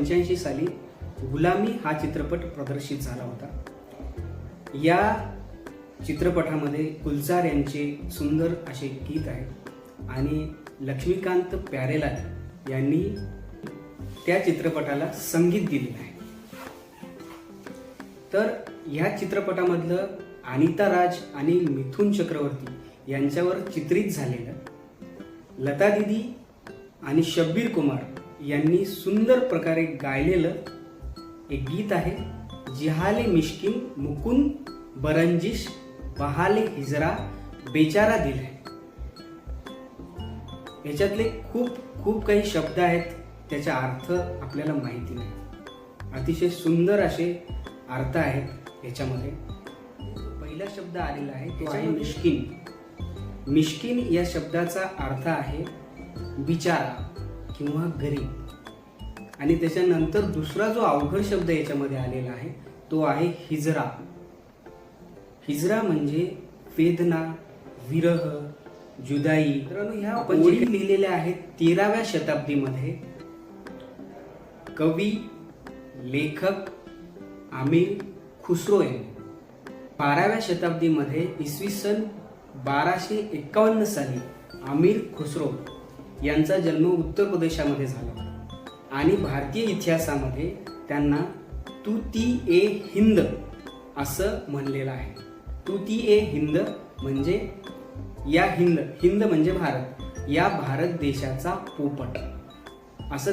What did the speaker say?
पंच्याऐंशी साली गुलामी हा चित्रपट प्रदर्शित झाला होता. या चित्रपटामध्ये गुलजार यांचे सुंदर असे गीत आहे आणि लक्ष्मीकांत प्यारेलाल यांनी त्या चित्रपटाला संगीत दिलेलं आहे. तर ह्या चित्रपटामधलं अनिता राज आणि मिथुन चक्रवर्ती यांच्यावर चित्रित झालेलं लता दिदी आणि शब्बीर कुमार यांनी सुंदर प्रकारे गायलेलं एक गीत आहे जिहाले मिश्किन मुकुंद बरंजिश बहाले हिजरा बेचारा दिल है. याच्यातले खूप खूप काही शब्द आहेत त्याचा अर्थ आपल्याला माहिती नाही. अतिशय सुंदर असे अर्थ आहेत याच्यामध्ये. पहिला शब्द आलेला आहे तो आहे मिश्किन. मिश्किन या शब्दाचा अर्थ आहे बिचारा. किंवा गरीब. आणि त्याच्यानंतर दुसरा जो अवघड शब्द याच्यामध्ये आलेला आहे तो आहे हिजरा. हिजरा म्हणजे वेदना विरह जुदाई. मित्रांनो ह्या काही लिहिलेल्या आहेत तेराव्या शताब्दीमध्ये. कवी लेखक आमिर खुसरो यांनी बाराव्या शताब्दीमध्ये इसवी सन बाराशे एकावन्न साली आमिर खुसरो यांचा जन्म उत्तर प्रदेशामध्ये झाला होता. आणि भारतीय इतिहासामध्ये त्यांना तू ती ए हिंद असं म्हणलेलं आहे. तू ती ए हिंद म्हणजे या हिंद हिंद म्हणजे भारत. या भारत देशाचा पोपट. असं